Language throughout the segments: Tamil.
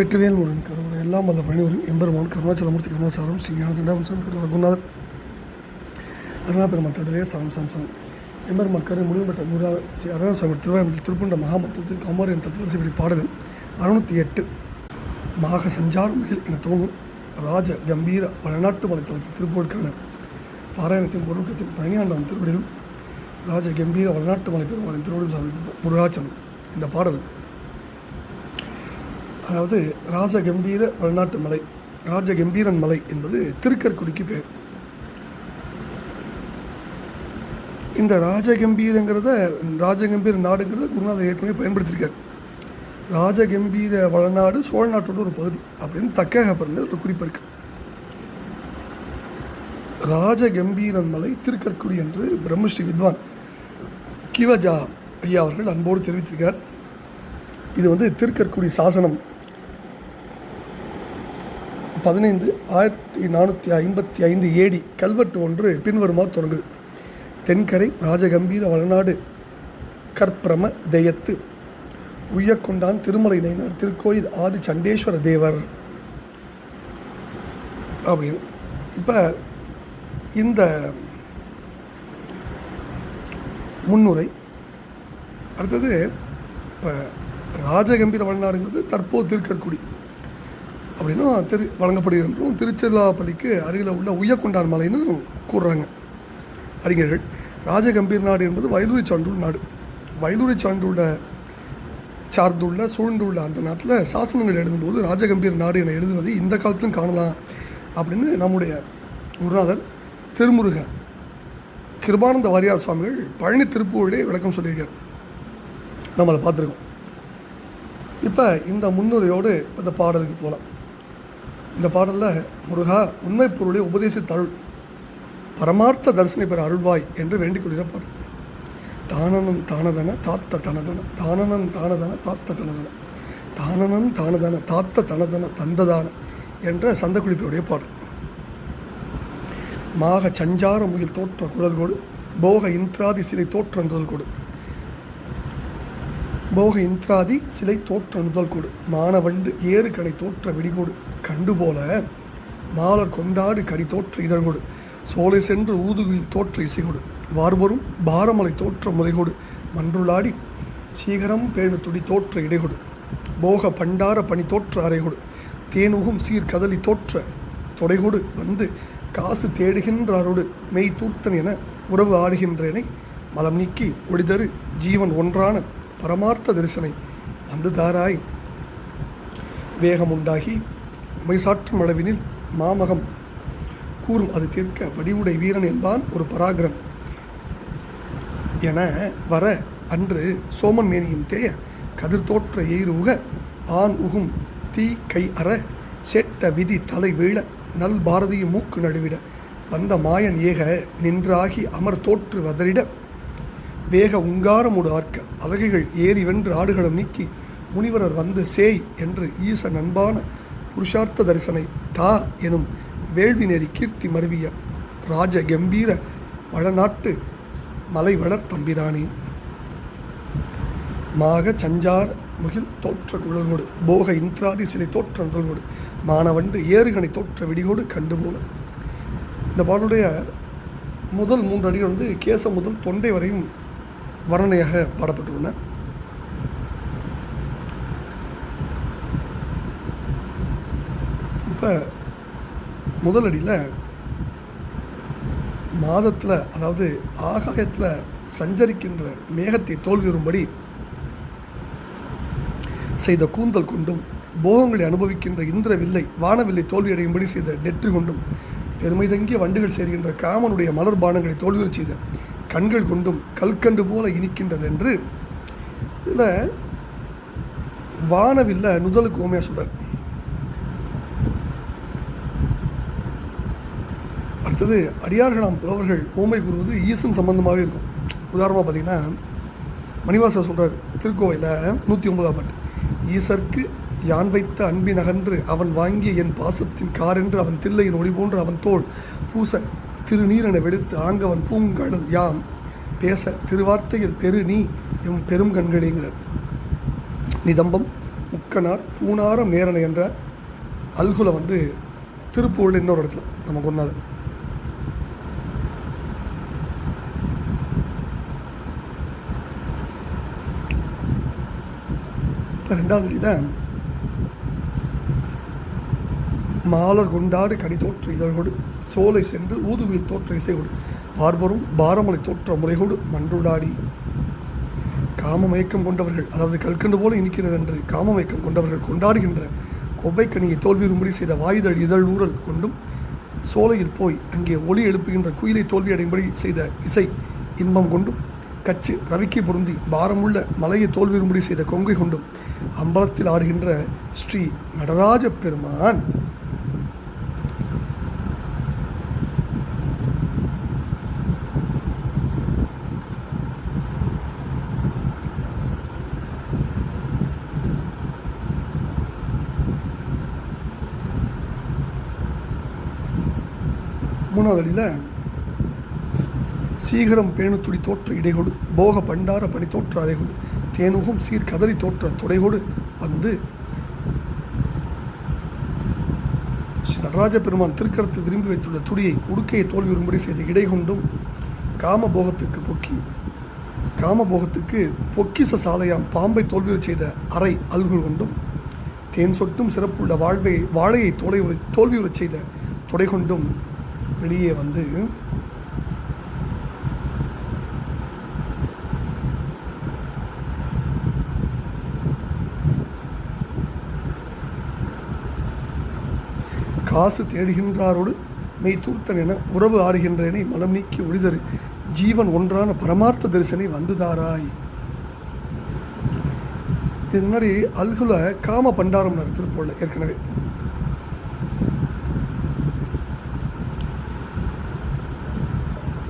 வெற்றிவேல் முருகன் கருவறை. எல்லாம் வல்ல பணிவரும் எம்பெருமான் கருணாச்சலமூர்த்தி கருணாசாரம் ஸ்ரீ ஞானதண்டாம்சம் ரகுநாதர். அருணாபெருமான் திருடலே சாம் சாம்சம் எம்பெருமான் கரு முடிவு நூறா முருகா ஸ்ரீ அருணாசுவாமி திருவாயத்தில் திருப்பண்ட மகாமத்தத்தில் கமாரியின் தத்துவரிசைப்படி பாடல் அறுநூற்றி எட்டு. மாக சஞ்சாரமிகள் என தோணும் ராஜ கம்பீர வடநாட்டு மலைத்தளத்து திருப்பூருக்கான பாராயணத்தின் பொருட்கத்தின் பழனியாண்டாம் திருவடியிலும் ராஜ கம்பீர வடநாட்டு மலை பெருமாளின் திருவடியும் சாமி முருகாச்சலம். இந்த பாடல் அதாவது ராஜகம்பீர வடநாட்டு மலை. ராஜகம்பீரன் மலை என்பது திருக்கற்குடிக்கு பேர் இந்த ராஜகம்பீரங்கிறத ராஜகம்பீர நாடுங்கிறத குருநாதர் ஏற்கனவே பயன்படுத்தியிருக்கார் ராஜகம்பீர வளநாடு சோழ நாட்டோட ஒரு பகுதி அப்படின்னு தக்காக பிறந்த ஒரு குறிப்பு இருக்கு. ராஜகம்பீரன் மலை திருக்கற்குடி என்று பிரம்மஸ்ரீ வித்வான் கிவஜா ஐயா அவர்கள் அன்போடு தெரிவித்திருக்கார். இது வந்து திருக்கற்குடி சாசனம் பதினைந்து ஆயிரத்தி நானூற்றி ஐம்பத்தி ஐந்து ஏடி கல்வெட்டு ஒன்று பின்வருமாறு தொடங்குது. தென்கரை ராஜகம்பீர வளநாடு கற்பிரம தெய்யத்து உய்யக்கொண்டான் திருமலை நயினார் திருக்கோயில் ஆதி சண்டேஸ்வர தேவர். அப்படின்னு. இப்போ இந்த முன்னுரை அடுத்தது இப்போ ராஜகம்பீர வளநாடுங்கிறது தற்போது திருக்கற்குடி. அப்படின்னா திரு வழங்கப்படுகின்றோம். திருச்சிராப்பள்ளிக்கு அருகில் உள்ள உய்யக்கொண்டான் மலைன்னு கூறுறாங்க. அறிஞர்கள் ராஜகம்பீர் நாடு என்பது வயலூரி சான்றூர் நாடு. வயலூரி சான்றூட சார்ந்துள்ள சூழ்ந்துள்ள அந்த நாட்டில் சாசனங்கள் எழுதும்போது ராஜகம்பீர் நாடு என எழுதுவதை இந்த காலத்திலும் காணலாம் அப்படின்னு நம்முடைய குருநாதர் திருமுருக கிருபானந்த வாரியார் சுவாமிகள் பழனி திருப்பூரிலே விளக்கம் சொல்லியிருக்கார். நம்ம அதை பார்த்துருக்கோம். இப்போ இந்த முன்னுரையோடு இந்த பாடலுக்கு போகலாம் இந்த பாடலில் முருகா உண்மை பொருளை உபதேசித்தருள். பரமார்த்த தரிசனை பெற அருள்வாய் என்று வேண்டிக் கொள்கிற பாடல். தானனம் தானதன தாத்த தனதன தானனம் தானதன தாத்த தனதன தானனம் தானதன தாத்த தனதன தந்ததான என்ற சந்தக்குறிப்பியுடைய பாடல். மாக சஞ்சார முகில் தோற்ற குரல் கொடு போக இந்திராதி சிலை தோற்ற கொடு போக இந்திராதி சிலை தோற்ற முதல் கொடு. மானவண்டு ஏறு கடை தோற்ற வெடிகோடு. கண்டு போல மாலர் கொண்டாடு கடி தோற்ற இதழ்கொடு. சோலை சென்று ஊதுகுயில் தோற்ற இசைகொடு. வார்வரும் பாரமலை தோற்ற முறைகொடு மன்றுளாடி சீகரம் பேணு துடி தோற்ற இடைகொடு. போக பண்டார பணி தோற்ற அறைகொடு. தேனுகும் சீர் கதலி தோற்ற தொடைகொடு. வந்து காசு தேடுகின்றாரோடு மெய் தூர்த்தன் என உறவு ஆடுகின்றேனை. மலம் நீக்கி ஒளிதரு. ஜீவன் ஒன்றான பரமார்த்த தரிசனை வந்து தாராய். வேகம் உண்டாகி மைசாற்றும் அளவினில் மாமகம். கூறும் அது தீர்க்க வடிவுடை வீரன் என்பான் ஒரு பராகிரம் என வர அன்று சோமன் மேனியும் தேய கதிர் தோற்ற உக ஆண் உகும் தீ கை அற சேட்ட விதி தலை வீழ நல் பாரதியும் மூக்கு நடுவிட வந்த மாயன் ஏக நின்றாகி அமர் தோற்று வதறிட வேக உங்காரமுடு ஆர்க்க. அலகைகள் ஏறி வென்று ஆடுகளும் நீக்கி முனிவரர் வந்து சேய் என்று ஈச நண்பான புருஷார்த்த தரிசனை தா எனும் வேள்வி நெறி கீர்த்தி மருவிய ராஜ கம்பீர வளநாட்டு மலை வளர் தம்பிரானே. மாக சஞ்சார முகில் தோற்ற குழல்கோடு போக இந்திராதி சிலை தோற்ற முதல்கோடு மானவண்டு ஏறுகணை தோற்ற வெடிகோடு கண்டுபோன இந்த பாடலுடைய முதல் மூன்று அடிகள் வந்து கேச முதல் தொண்டை வரையும் வர்ணனையாக பாடப்பட்டுள்ளன. இப்போ முதலடியில் மாதத்தில் அதாவது ஆகாயத்தில் சஞ்சரிக்கின்ற மேகத்தை தோல்வியுறும்படி செய்த கூந்தல் கொண்டும் போகங்களை அனுபவிக்கின்ற இந்திர வில்லை வானவில்லை தோல்வியடையும்படி செய்த நெற்றி கொண்டும் பெருமை தங்கிய வண்டுகள் சேர்கின்ற காமனுடைய மலர் பானங்களை தோல்வியுறச் செய்த கண்கள் கொண்டும் கல்கண்டு போல இனிக்கின்றது என்று இதில் வானவில்ல நுதலுக்கு ஓமையாக சொல்கிறார் அடுத்தது அடியார்களாம் புலவர்கள் ஓமை கூறுவது ஈசன் சம்பந்தமாக இருக்கும். உதாரணமாக பார்த்தீங்கன்னா மணிவாசர் சொல்கிறார் திருக்கோவையில் நூற்றி ஒன்பதாம் பாட்டு ஈசர்க்கு யான் வைத்த அன்பின் அகன்று அவன் வாங்கிய என் பாசத்தின் காரென்று அவன் தில்லையின் ஒளி போன்று அவன் தோல் பூச திருநீரென வெடித்து ஆங்கவன் பூங்கடல் யாம். பேச திருவார்த்தையில் பெரு நீ எம் பெரும் கண்களேங்கிறார் நிதம்பம் முக்கனார் பூனாரம் நேரனை என்ற அல்குல வந்து திருப்பூரில் இன்னொரு இடத்துல நம்ம கொண்டாது இப்போ ரெண்டாவது தான் மாலர் கொண்டாடு கனி தோற்ற இதழ்கொடு சோலை சென்று ஊதுவில் தோற்ற இசைகொடு பார்வரும் பாரமலை தோற்ற முறைகொடு மன்றுடாடி. காம மயக்கம் கொண்டவர்கள் அதாவது கல்கண்டு போல இனிக்கிறது என்று காம மயக்கம் கொண்டவர்கள் கொண்டாடுகின்ற கொவ்வைக்கனியை தோல்வியுறும்படி செய்த வாயுதழ் இதழ் ஊரல் கொண்டும் சோலையில் போய் அங்கே ஒளி எழுப்புகின்ற குயிலை தோல்வியடையும்படி செய்த இசை இன்பம் கொண்டும் கச்சு ரவிக்கு பொருந்தி பாரமுள்ள மலையை தோல்வியுறும்படி செய்த கொங்கை கொண்டும் அம்பலத்தில் ஆடுகின்ற ஸ்ரீ நடராஜ பெருமான் மூணாவது அடியில் சீகரம் பேணுத்துடி தோற்ற இடைகொடு போக பண்டார பனி தோற்ற அறைகொடு தேனுகும் சீர் கதறி தோற்ற துடைகொடு வந்து ஸ்ரீ நடராஜ பெருமான் திருக்கரத்து விரும்பி வைத்துள்ள துடியை உடுக்கையை தோல்வி வரும்படி செய்த இடை கொண்டும் காமபோகத்துக்கு பொக்கி. காமபோகத்துக்கு பொக்கிச சாலையாம் பாம்பை தோல்வியுறச் செய்த அறை அல்குள் கொண்டும் தேன் சொட்டும் சிறப்புள்ள வாழ்வை வாழையை தோலை உரை தோல்வியுறச் செய்த துடை கொண்டும் வெளியே வந்து காசு தேடுகின்றாரோடு மெய் தூர்த்தன் என உறவு ஆறுகின்றேனை மனம் நீக்கி ஒளிதரு. ஜீவன் ஒன்றான பரமார்த்த தரிசனை வந்துதாராய். இதுக்கு முன்னாடி அல்குல காம பண்டாரம் திருப்பூர்ல ஏற்கனவே.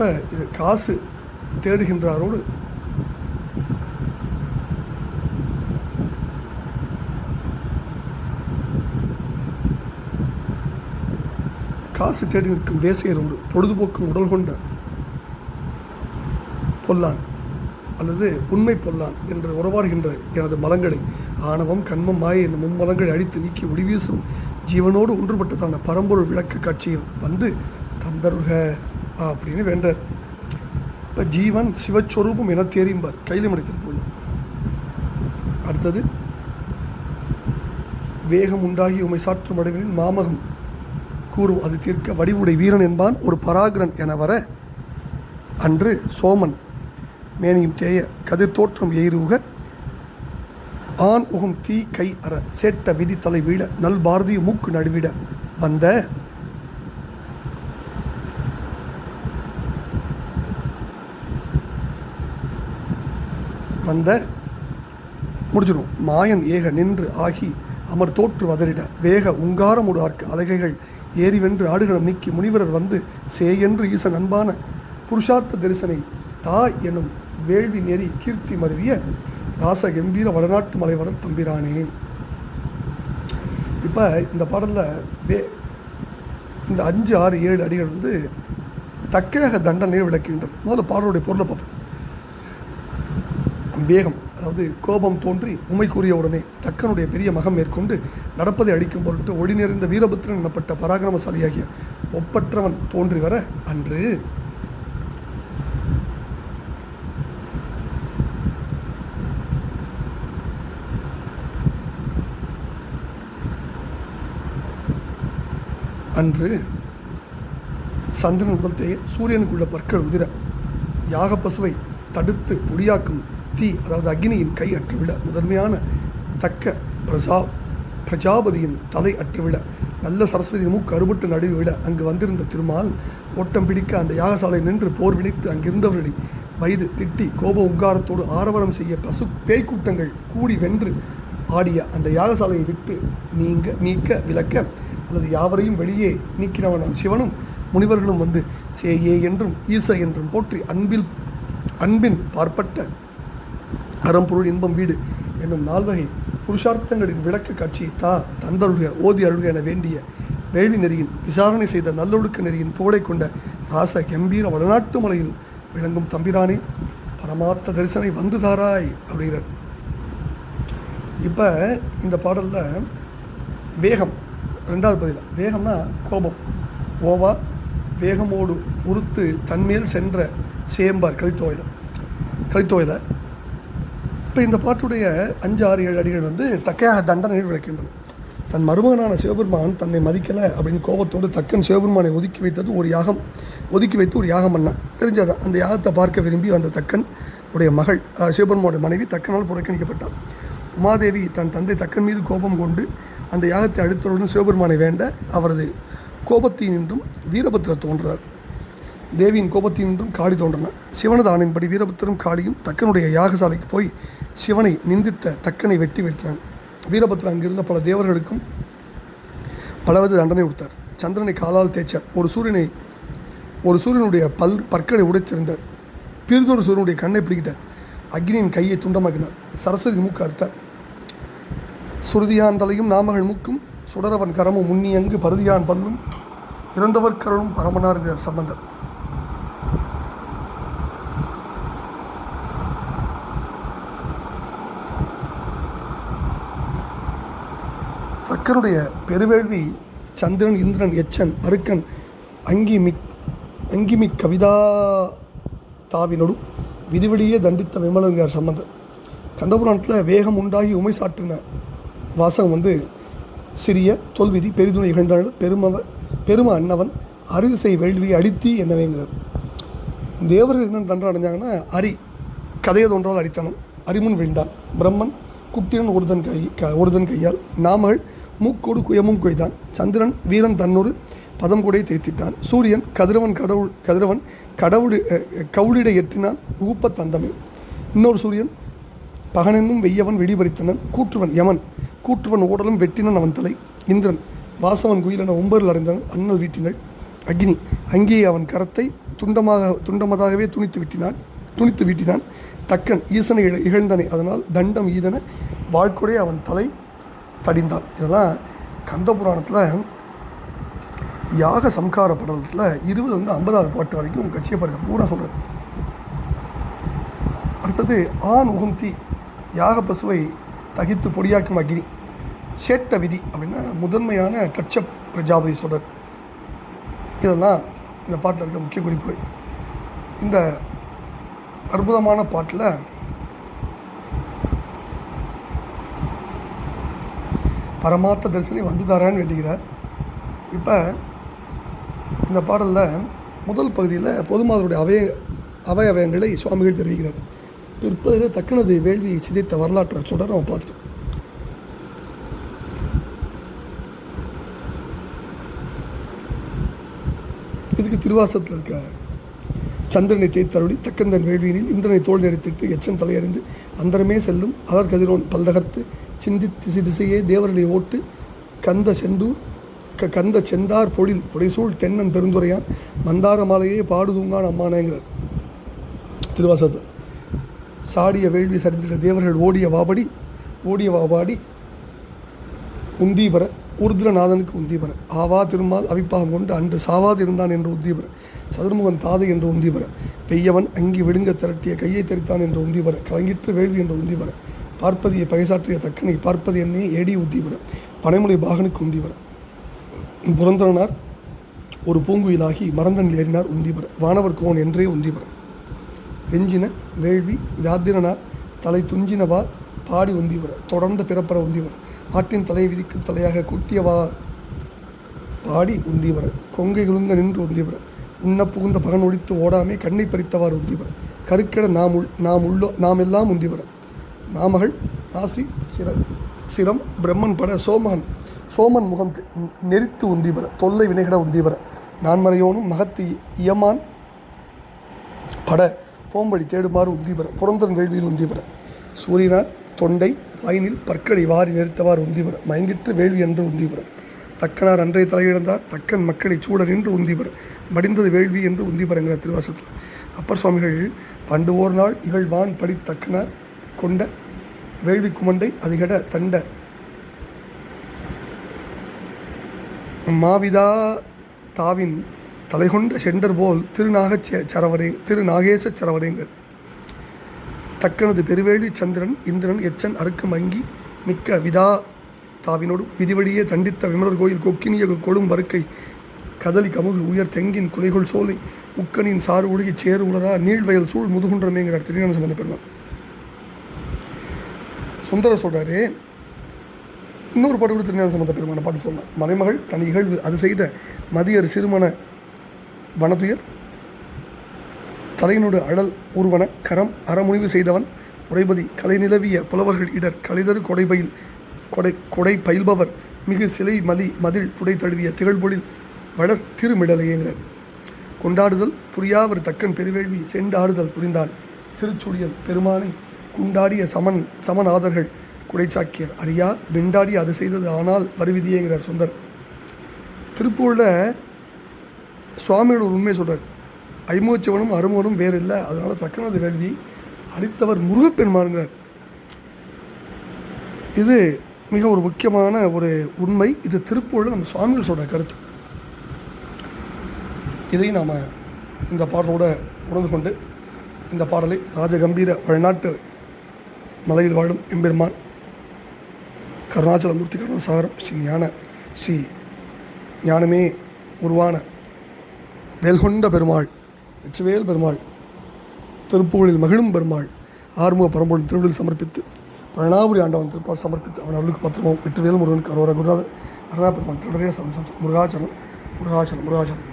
அப்போ இது காசு தேடுகின்றாரோடு? காசு தேடி நிற்கும் வேசையரோடு பொழுதுபோக்கும் உடல் கொண்ட பொல்லான் அல்லது உண்மை பொல்லான் என்று உறவாடுகின்ற எனது மலங்களை ஆணவம் கண்மம் மாய இந்த மும்மலங்களை அழித்து நீக்கி ஒளிவீசும் ஜீவனோடு ஒன்றுபட்டதான பரம்பொருள் விளக்க காட்சியில் வந்து தந்தருக. அப்படின்னு வேண்டார். இப்போ ஜீவன் சிவஸ்வரூபம் என தெரியும்பார். கையில் மடித்திருப்போம் அடுத்தது வேகம் உண்டாகி உமை சாற்றும் அடைவினின் மாமகம் கூறும் அது தீர்க்க வடிவுடை வீரன் என்பான் ஒரு பராகரன் என வர அன்று சோமன் மேனியும் தேய கதிர் தோற்றம் எய்ருக ஆண் உகும் தீ கை அற சேட்ட விதி தலை வீழ நல் பாரதிய மூக்கு நடுவிட வந்த வந்த முடிச்சிடும் மாயன் ஏக நின்று ஆகி அமர் தோற்று வதறிட வேக உங்காரமுடார்க்கு அலகைகள் ஏறி வென்று ஆடுகளம் நீக்கி முனிவரர் வந்து சேயென்று ஈசன் அன்பான புருஷார்த்த தரிசனை தா எனும் வேள்வி நெறி கீர்த்தி மருவிய ராச கம்பீர வடநாட்டு மலைவரர் தம்பிரானே. இப்போ இந்த பாடலில் வே இந்த அஞ்சு ஆறு ஏழு அடிகள் வந்து தக்கையாக தண்டனையை விளக்குகின்றது முதல்ல பாடலுடைய பொருளை பார்ப்போம். வேகம் அதாவது கோபம் தோன்றி உமை கூறிய உடனே தக்கனுடைய பெரிய மகம் மேற்கொண்டு நடப்பதை அடிக்கும் பொருட்டு ஒளி நிறைந்த வீரபுத்திரன் எனப்பட்ட பராக்கிரமசாலியாகிய ஒப்பற்றவன் தோன்றி வர அன்று. அன்று சந்திரன் உடல் தேய சூரியனுக்குள்ள பற்கள் உதிர யாகப்பசுவை தடுத்து பொடியாக்கும் தீ அதாவது அக்னியின் கை அற்றுவிட முதன்மையான தக்க பிரசா பிரஜாபதியின் தலை அற்றுவிட நல்ல சரஸ்வதி மூக்கு அறுபட்டு நடுவி விட அங்கு வந்திருந்த திருமால் ஓட்டம் பிடிக்க அந்த யாகசாலை நின்று போர் விழித்து அங்கிருந்தவர்களை வயது திட்டி கோப உங்காரத்தோடு ஆரவரம் செய்ய பசு பேய்க்கூட்டங்கள் கூடி வென்று ஆடிய அந்த யாகசாலையை விட்டு நீங்க நீக்க விளக்க அல்லது யாவரையும் வெளியே நீக்கினவனான சிவனும் முனிவர்களும் வந்து சேயே என்றும் ஈச என்றும் போற்றி அன்பில் அன்பின் பார்ப்பட்ட அறம்பொருள் இன்பம் வீடு என்னும் நால்வகை புருஷார்த்தங்களின் விளக்க காட்சி தா தந்தருள்க ஓதி அருள்க என வேண்டிய வேள்வி நெறியின் விசாரணை செய்த நல்லொழுக்க நெறியின் புகழை கொண்ட ராச கம்பீர வடநாட்டு மலையில் விளங்கும் தம்பிரானே பரமார்த்த தரிசனை வந்து தாராய் அப்படிங்கிறார். இப்போ இந்த பாடலில் வேகம் ரெண்டாவது பதில் வேகம்னா கோபம். ஓவா வேகமோடு உறுத்து தன்மேல் சென்ற சேம்பார் கலித்தோயில கலித்தோயில இப்போ இந்த பாட்டுடைய அஞ்சு ஆறு ஏழு அடிகள் வந்து தக்கையாக தண்டனைகள் விளக்கின்றன. தன் மருமகனான சிவபெருமான் தன்னை மதிக்கலை அப்படின்னு கோபத்தோடு தக்கன் சிவபெருமானை ஒதுக்கி வைத்தது ஒரு யாகம். ஒதுக்கி வைத்து ஒரு யாகம் பண்ணான் தெரிஞ்சது? அந்த யாகத்தை பார்க்க விரும்பி வந்த தக்கன் உடைய மகள் அஹ், சிவபெருமானுடைய மனைவி தக்கனால் புறக்கணிக்கப்பட்டான் உமாதேவி தன் தந்தை தக்கன் மீது கோபம் கொண்டு அந்த யாகத்தை அடுத்தவுடன் சிவபெருமானை வேண்ட அவரது கோபத்தினின்றும் வீரபத்திர தோன்றார். தேவியின் கோபத்தினின்றும் காளி தோன்றன. சிவனது ஆணையின்படி வீரபத்திரரும் காளியும் தக்கனுடைய யாகசாலைக்கு போய் சிவனை நிந்தித்த தக்கனை வெட்டி வீழ்த்தினான். வீரபத்திரன் அங்கிருந்த பல தேவர்களுக்கும் பலவது தண்டனை கொடுத்தார். சந்திரனை காலால் தேய்ச்சார் ஒரு சூரியனை ஒரு சூரியனுடைய பல் பற்களை உடைத்திருந்தார் பிறிதொரு சூரியனுடைய கண்ணை பிடிக்கிட்டார் அக்னியின் கையை துண்டமாக்கினார். சரஸ்வதி மூக்கு அறுத்தார் சுருதியான் தலையும் நாமகள் மூக்கும் சுடரவன் கரமும் முன்னியங்கு பருதியான் பல்லும் இறந்தவர் கரலும் பரமனார் என்கிறார் சம்பந்தர். மக்களுடைய பெருவேள்வி சந்திரன் இந்திரன் எச்சன் அருக்கன் அங்கிமிக் அங்கிமிக் கவிதா தாவினொடும் விதிவெளியே தண்டித்த விமலங்கார் சம்பந்தம் கந்தபுராணத்தில் வேகம் உண்டாகி உமை சாற்றின வாசகம் வந்து சிறிய தொல்விதி பெரிதுணை இகழ்ந்தாள் பெருமவ பெரும அன்னவன் அரிதிசை வேள்வி அடித்தி என்னவேங்கிறார். தேவர்கள் என்ன தண்டனை அடைஞ்சாங்கன்னா அரி கதையை தோன்றால் அடித்தனம். அரிமுன் விழுந்தான். பிரம்மன் குப்திரன் ஒருதன் கை க ஒருதன் கையால் நாமகள் மூக்கோடு குயமும் கொய்தான். சந்திரன் வீரன் தன்னொரு பதம் கூட தேய்த்திட்டான். சூரியன் கதிரவன் கடவுள் கதிரவன் கடவுள் கவுளிட கவுளிடை ஊப்ப தந்தமே. இன்னொரு சூரியன் பகனென்னும் வெய்யவன் வெடிபறித்தனன். கூற்றுவன் யமன் கூற்றுவன் ஓடலும் வெட்டினன் அவன் தலை. இந்திரன் வாசவன் குயிலென ஒன்பரில் அடைந்தனன் அண்ணல் வீட்டினள். அக்னி அங்கே அவன் கரத்தை துண்டமாக துண்டமதாகவே துணித்து விட்டினான் துணித்து வீட்டினான். தக்கன் ஈசனை இழ- இகழ்ந்தனை. அதனால் தண்டம் ஈதன வாழ்க்குடைய அவன் தலை. தடிந்தாள் இதெல்லாம் கந்த புராணத்தில் யாக சம்கார படலத்தில் இருபது வந்து ஐம்பதாவது பாட்டு வரைக்கும் கட்சியை பாருங்கள் பூரா சொல்கிறார் அடுத்தது ஆண் உகுந்தி யாக பசுவை தகித்து பொடியாக்கும் அக்னி சேட்ட விதி அப்படின்னா முதன்மையான தட்ச பிரஜாபதி சொல்கிறார் இதெல்லாம் இந்த பாட்டில் இருக்க முக்கிய குறிப்புகள். இந்த அற்புதமான பாட்டில் பரமார்த்த தரிசனி வந்து தாரான்னு வேண்டுகிறார் இப்போ இந்த பாடலில் முதல் பகுதியில் பொதுமாதருடைய அவய அவை அவயங்களை சுவாமிகள் தெரிவிக்கிறார். பிற்பதில் தக்கனது வேள்வியை சிதைத்த வரலாற்றை சொல்கிற நம்ம பார்த்துட்டோம். இதுக்கு திருவாசத்தில் இருக்க சந்திரனை தேய்த்தருளி தக்கந்தன் வேள்வியினில் இந்திரனை தோல் நெறித்திட்டு எச்சன் தலையறிந்து அந்தரமே செல்லும் அதற்கதிரோன் பல்தகர்த்து சிந்தித்து திசை திசையே தேவர்களை ஓட்டு. கந்த செந்தூர் க கந்த செந்தார் பொழில். புடைசூழ் தென்னன் பெருந்துரையான் மந்தார மாலையே பாடுதூங்கான் அம்மானேங்கிறார் திருவாசத்தில் சாடிய வேள்வி சரிந்திட தேவர்கள் ஓடிய வாபடி ஓடிய வாபாடி உந்தீபர உருத்ரநாதனுக்கு உந்தீபர. ஆவா திருமால் அவிப்பாகம் கொண்டு அன்று சாவாது இருந்தான் என்று உந்தீபர. சதுர்முகன் தாதை என்று உந்தீபர. பெய்யவன் அங்கி விழுங்க திரட்டிய கையை தெரித்தான் என்று உந்தீபர. கலங்கிற்று வேள்வி என்று உந்தீபர. பார்ப்பதியை பகைசாற்றிய தக்கனை பார்ப்பது என்னே ஏடி உந்தீபர பனைமொழி பாகனுக்கு உந்திவரம் புரந்தரனார் ஒரு பூங்குயிலாகி மறந்தன் ஏறினார் உந்திவர வானவர் கோன் என்றே உந்திவரம் வெஞ்சின வேள்வி வியாதிரனார் தலை துஞ்சினவா பாடி உந்திவர தொடர்ந்து பிறப்பற உந்திவர ஆட்டின் தலை விதிக்கும் தலையாக குட்டியவா பாடி உந்திவர கொங்கை குலுங்க நின்று உந்திவர உண்ண புகுந்த பகன் ஒழித்து ஓடாமே கண்ணை பறித்தவாறு உந்திவர கருக்கெட நாம் உள் நாம் உள்ளோ நாம் எல்லாம் உந்திவர நாமகள் நாசி சிர சிரம் பிரம்மன் பட சோமகன். சோமன் முகம் நெறித்து நெரித்து தொல்லை வினைகட உந்திவர நான்மறையோனும் மகத்து இயமான் பட போம்படி தேடுமாறு உந்திபர புரந்தன் வேள்வியில் உந்திபர சூரியனார் தொண்டை வாயினில் பற்களை வாரி நெறித்தவாறு உந்திபர மயங்கிற்று வேள்வி என்று உந்திபர தக்கனார் அன்றைய தலையிழந்தார் தக்கன் மக்களை சூட நின்று உந்திபர மடிந்தது வேள்வி என்று உந்திபரங்கிற திருவாசத்தில் அப்பர் சுவாமிகள் பண்டு ஓர் நாள் இகழ்வான் படி தக்கனார் கொண்ட வேள்வி குமண்டை அதிகட தண்ட. மாவிதா தாவின் தலைகொண்ட செண்டர் போல் திருநாகச் செ- சரவரே திருநாகேச சரவரேங்கர் தக்கனது பெருவேள்வி சந்திரன் இந்திரன் எச்சன் அறுக்கம் அங்கி மிக்க விதா தாவினோடும் விதிவழியே தண்டித்த விமலர் கோயில் கொக்கினிய கொடும் வறுக்கை கதலி கமுகு உயர் தெங்கின் குலைகொள் சோலை உக்கனின் சாறு ஒழுகி சேறு உலரா நீழ்வயல் சூழ் முதுகுன்றமேங்கிறார் திருஞான சம்பந்த பெருமாள் சுந்தர சொல்கிறாரு இன்னொரு பாட்டு கூட திருஞான சம்பந்த பெருமான பாட்டு சொல்லலாம் மலைமகள் தன் இகழ்வு அது செய்த மதியர் சிறுமண வனதுயர் தலையினோடு அழல் ஊர்வன கரம் அறமுனிவு செய்தவன் உரைபதி கலை நிலவிய புலவர்கள் இடர் கலைதரு கொடைபயில் கொடை கொடை பயில்பவர் மிகு சிலை மலி மதில் புடை தழுவிய திகழ்பொழில் வளர் திருமிடலையேங்கிறார் கொண்டாடுதல் புரியாவர் தக்கன் பெருவேள்வி செண்டாடுதல் புரிந்தான் திருச்சுடியல் பெருமானை குண்டாடிய சமன் சமநாதர்கள் குடைச்சாக்கியர். அறியா விண்டாடி அது செய்தது ஆனால் வருவிதியேங்கிறார் சுந்தர். திருப்பூரில் சுவாமியோட ஒரு உண்மை சொல்கிறார் ஐமோச்சவனும் அருமனும் வேறு இல்லை அதனால் தக்கனது வேள்வி அளித்தவர் முருகப்பெருமானுங்கிறார். இது மிக ஒரு முக்கியமான ஒரு உண்மை. இது திருப்பூரில் நம்ம சுவாமிகள் சொல்கிற கருத்து. இதையும் நாம் இந்த பாடலோடு உணர்ந்து கொண்டு இந்த பாடலை ராஜகம்பீர வழிநாட்டு மலையில் வாழும் எம்பெருமான். கருணாச்சலமூர்த்தி கருணாசாகரம் ஸ்ரீ ஞான ஸ்ரீ ஞானமே உருவான வேல்கொண்ட பெருமாள் வெற்றிவேல் பெருமாள் திருப்பூரில் மகிழும் பெருமாள் ஆறுமுக பரம்பொருள் திருவிழில் சமர்ப்பித்து பழனாபுரி ஆண்டவன் திருப்பால் சமர்ப்பித்து அவன் அருளுக்கு பத்திரமும் வெற்றிவேல் முருகன் கரோர குருநாதர் அருணா பெருமாள் திருடைய முருகாச்சலம் முருகாச்சலம் முருகாச்சலம்